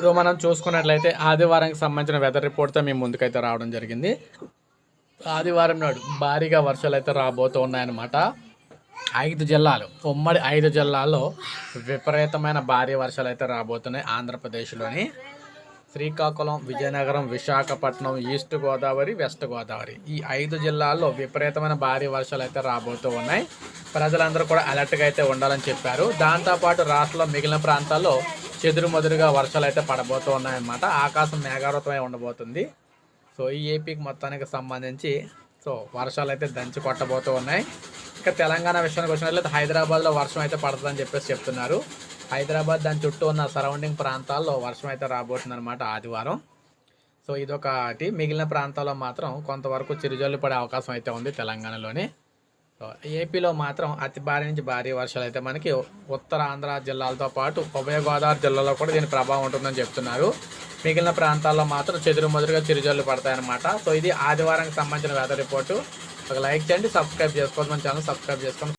So మనం చూసుకున్నట్లయితే ఆదివారానికి సంబంధించిన వెదర్ రిపోర్ట్తో మేము ముందుకైతే రావడం జరిగింది. ఆదివారం నాడు భారీగా వర్షాలు అయితే రాబోతూ ఉన్నాయన్నమాట. ఐదు జిల్లాలు ఉమ్మడి ఐదు జిల్లాల్లో విపరీతమైన భారీ వర్షాలు అయితే రాబోతున్నాయి ఆంధ్రప్రదేశ్లోని. Srikakulam Vizianagaram Visakhapatnam east Godavari west Godavari. ఈ ఐదు జిల్లాల్లో విపరీతమైన భారీ వర్షాలు అయితే రాబోతూ ఉన్నాయి. ప్రజలందరూ కూడా అలర్ట్గా అయితే ఉండాలని చెప్పారు. దాంతోపాటు రాష్ట్రంలో మిగిలిన ప్రాంతాల్లో చెదురుమదురుగా వర్షాలు అయితే పడబోతూ ఉన్నాయన్నమాట. ఆకాశం మేఘావృతమై ఉండబోతుంది. సో ఈ ఏపీకి మొత్తానికి సంబంధించి సో వర్షాలు అయితే దంచి కొట్టబోతూ ఉన్నాయి. ఇంకా తెలంగాణ విషయానికి వచ్చినట్లయితే హైదరాబాద్లో వర్షం అయితే పడుతుందని చెప్పేసి చెప్తున్నారు. హైదరాబాద్ దాని చుట్టూ ఉన్న సరౌండింగ్ ప్రాంతాల్లో వర్షం అయితే రాబోతుందన్నమాట ఆదివారం. సో ఇదొకటి. మిగిలిన ప్రాంతాల్లో మాత్రం కొంతవరకు చిరుజల్లు పడే అవకాశం అయితే ఉంది తెలంగాణలోని. ఏపీలో మాత్రం అతి భారీ నుంచి భారీ వర్షాలు అయితే మనకి ఉత్తర ఆంధ్ర జిల్లాలతో పాటు ఉభయ గోదావరి జిల్లాలో కూడా దీని ప్రభావం ఉంటుందని చెప్తున్నారు. మిగిలిన ప్రాంతాల్లో మాత్రం చెదురు చిరుజల్లు పడతాయన్నమాట. సో ఇది ఆదివారానికి సంబంధించిన వెదర్ రిపోర్టు ఒక లైక్ చేయండి సబ్స్క్రైబ్ చేసుకోవద్దు మన ఛానల్ సబ్స్క్రైబ్ చేసుకోండి.